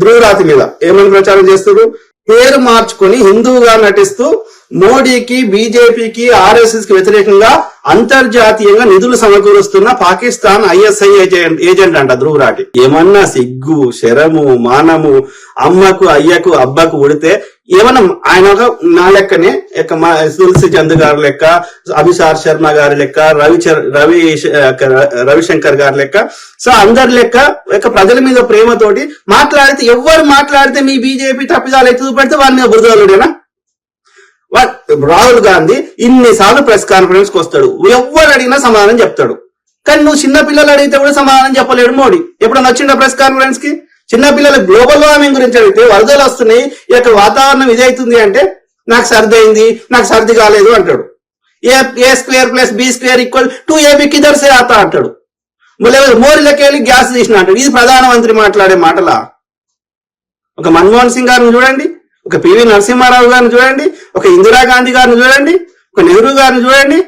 ధ్రువరాతి మీద. ఏమని ప్రచారం చేస్తారు పేరు మార్చుకొని హిందువుగా నటిస్తూ మోడీకి బీజేపీకి ఆర్ఎస్ఎస్కి వ్యతిరేకంగా అంతర్జాతీయంగా నిధులు సమకూరుస్తున్న పాకిస్తాన్ ఐఎస్ఐ ఏజెంట్ ఏజెంట్ అంట ధ్రువరాటి ఏమన్నా సిగ్గు శరము మానము అమ్మకు అయ్యకు అబ్బకు ఉడితే ఏమన్నా ఆయన ఒక నా లెక్కనే యొక్క మా తులసి చంద్ గారి లెక్క అభిషార్ శర్మ గారి లెక్క రవి రవి రవిశంకర్ గారి లెక్క. సో అందరి లెక్క యొక్క ప్రజల మీద ప్రేమతోటి మాట్లాడితే ఎవరు మాట్లాడితే మీ బీజేపీ తప్పిదాలు ఎత్తు పెడితే వారి మీద బురదలుడేనా రాహుల్ గాంధీ ఇన్నిసార్లు ప్రెస్ కాన్ఫరెన్స్కి వస్తాడు. ఎవరు అడిగినా సమాధానం చెప్తాడు. కానీ నువ్వు చిన్న పిల్లలు అడిగితే కూడా సమాధానం చెప్పలేడు మోడీ. ఎప్పుడన్నా వచ్చిండ ప్రెస్ కాన్ఫరెన్స్కి చిన్నపిల్లల గ్లోబల్ వార్మింగ్ గురించి అడిగితే వరదలు వస్తున్నాయి ఈ యొక్క వాతావరణం ఇదైతుంది అంటే నాకు సర్ది అయింది నాకు సర్ది కాలేదు అంటాడు. A A square plus B square equal two AB కిదర్ ఆత అంటాడు. మళ్ళీ మోరీలోకి వెళ్ళి గ్యాస్ తీసిన అంటాడు. ఇది ప్రధానమంత్రి మాట్లాడే మాటలా? ఒక మన్మోహన్ సింగ్ గారిని చూడండి ఒక పివి నరసింహారావు గారిని చూడండి ఒక ఇందిరాగాంధీ గారిని చూడండి ఒక నెహ్రూ గారిని చూడండి.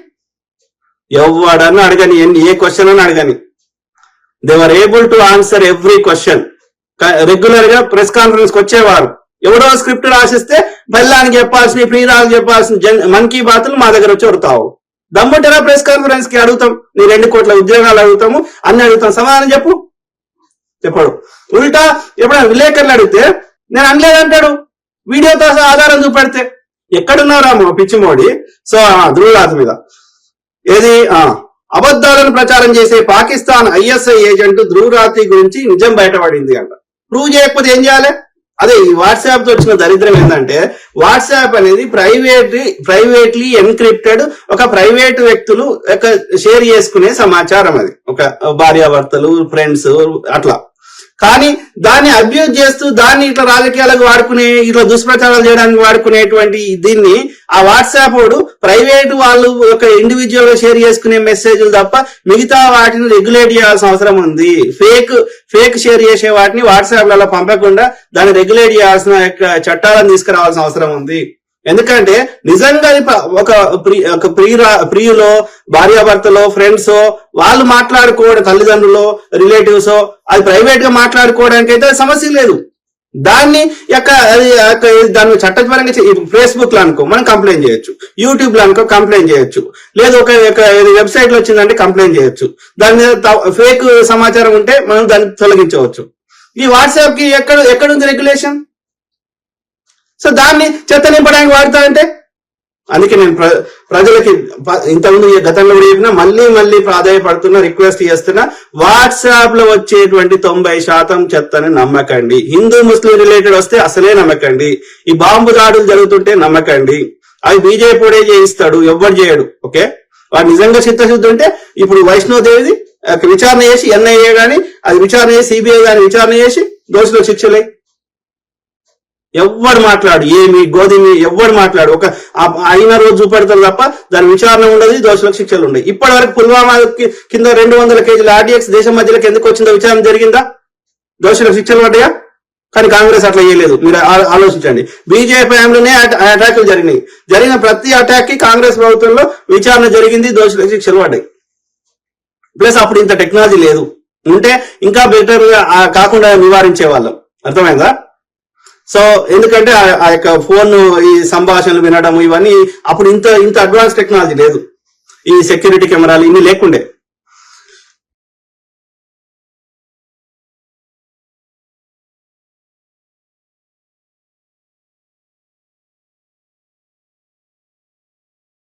ఎవడన్నా అడగని ఎన్ని ఏ క్వశ్చన్ అని అడగని. They were able to answer every question రెగ్యులర్గా ప్రెస్ కాన్ఫరెన్స్కి వచ్చేవారు. ఎవడో స్క్రిప్ట్ రాసిస్తే బల్లానికి చెప్పాల్సిన ప్రియురాలు చెప్పాల్సిన జన్- మన్ కీ బాతులు మా దగ్గర వచ్చి వడతావు దమ్ముంటేనా ప్రెస్ కాన్ఫరెన్స్కి అడుగుతాం. నీ రెండు కోట్ల ఉద్యోగాలు అడుగుతాము. అన్ని అడుగుతాం. సమాధానం చెప్పు. చెప్పాడు. ఉల్టా ఎప్పుడైనా విలేకరులు అడిగితే నేను అనలేదంటాడు వీడియోతో ఆధారం చూపెడితే ఎక్కడున్నారా మా పిచ్చి మోడీ? సో ధ్రువరాజు మీద. ఏది? ఆ అబద్ధాలను ప్రచారం చేసే పాకిస్తాన్ ఐఎస్ఐ ఏజెంట్ ధ్రువరాతి గురించి నిజం బయటపడింది అంట. ప్రూవ్ చేయకపోతే ఏం చేయాలి? అదే ఈ వాట్సాప్తో వచ్చిన దరిద్రం ఏంటంటే వాట్సాప్ అనేది ప్రైవేట్ ప్రైవేట్లీ ఎన్క్రిప్టెడ్ ఒక ప్రైవేట్ వ్యక్తులు ఒక షేర్ చేసుకునే సమాచారం అది. ఒక భార్యాభర్తలు ఫ్రెండ్స్ అట్లా. కానీ దాన్ని అబ్యూజ్ చేస్తూ దాన్ని ఇట్లా రాజకీయాలకు వాడుకునే ఇట్లా దుష్ప్రచారాలు చేయడానికి వాడుకునేటువంటి దీన్ని ఆ వాట్సాప్ వాడు ప్రైవేట్ వాళ్ళు ఒక ఇండివిజువల్గా షేర్ చేసుకునే మెసేజ్లు తప్ప మిగతా వాటిని రెగ్యులేట్ చేయాల్సిన అవసరం ఉంది. ఫేక్ ఫేక్ షేర్ చేసే వాటిని వాట్సాప్లలో పంపకుండా దాన్ని రెగ్యులేట్ చేయాల్సిన యొక్క చట్టాలను తీసుకురావాల్సిన అవసరం ఉంది. ఎందుకంటే నిజంగా ఒక ప్రి- ఒక ప్రియుల ప్రియులో భార్యాభర్తలో ఫ్రెండ్స్ వాళ్ళు మాట్లాడుకోవడం తల్లిదండ్రులు రిలేటివ్స్ అది ప్రైవేట్గా మాట్లాడుకోవడానికి అయితే సమస్య లేదు. దాన్ని యొక్క అది దాన్ని చట్టపరంగా ఫేస్బుక్లో అనుకో మనం కంప్లైంట్ చేయొచ్చు. యూట్యూబ్లో అనుకో కంప్లైంట్ చేయొచ్చు. లేదు ఒక వెబ్సైట్లో వచ్చిందంటే కంప్లైంట్ చేయొచ్చు. దాని మీద ఫేక్ సమాచారం ఉంటే మనం దాన్ని తొలగించవచ్చు. ఈ వాట్సాప్కి ఎక్కడ ఎక్కడుంది రెగ్యులేషన్ సో దాన్ని చెత్త నింపడానికి వాడతారంటే అందుకే నేను ప్ర- ప్రజలకి ఇంతకుముందు గతంలో కూడా చెప్పినా మళ్ళీ మళ్ళీ ప్రాధాయపడుతున్నా రిక్వెస్ట్ చేస్తున్నా వాట్సాప్లో వచ్చేటువంటి తొంభై శాతం చెత్తని నమ్మకండి. హిందూ ముస్లిం రిలేటెడ్ వస్తే అసలే నమ్మకండి. ఈ బాంబు దాడులు జరుగుతుంటే నమ్మకండి. అవి బీజేపీడే చేయిస్తాడు ఎవ్వరు చేయడు ఓకే? వాడు నిజంగా చిత్తశుద్ధి ఉంటే ఇప్పుడు వైష్ణోదేవిది విచారణ చేసి ఎన్ఐఏ గాని అది విచారణ చేసి సిబిఐ గాని విచారణ చేసి దోషులు శిక్షలే. ఎవ్వడు మాట్లాడు ఏమి గోధుమి ఎవ్వడు మాట్లాడు. ఒక అయిన రోజు చూపెడతారు తప్ప దాని విచారణ ఉండదు దోషులకు శిక్షలు ఉండవు. ఇప్పటి వరకు పుల్వామా కింద రెండు వందల కేజీల ఆర్డీఎక్స్ దేశం మధ్యలోకి ఎందుకు వచ్చిందో విచారణ జరిగిందా? దోషులకు శిక్షలు పడ్డాయా? కానీ కాంగ్రెస్ అట్లా చేయలేదు. మీరు ఆలోచించండి. బీజేపీ హయాంలోనే అటాకులు జరిగినాయి. జరిగిన ప్రతి అటాక్కి కాంగ్రెస్ ప్రభుత్వంలో విచారణ జరిగింది దోషులకు శిక్షలు పడ్డాయి. ప్లస్ అప్పుడు ఇంత టెక్నాలజీ లేదు. ఉంటే ఇంకా బెటర్ కాకుండా నివారించే వాళ్ళం. అర్థమైందా? సో ఎందుకంటే ఆ- ఆ యొక్క ఫోన్ ఈ సంభాషణలు వినడం ఇవన్నీ అప్పుడు ఇంత ఇంత అడ్వాన్స్ టెక్నాలజీ లేదు. ఈ సెక్యూరిటీ కెమెరాలు ఇన్ని లేకుండే.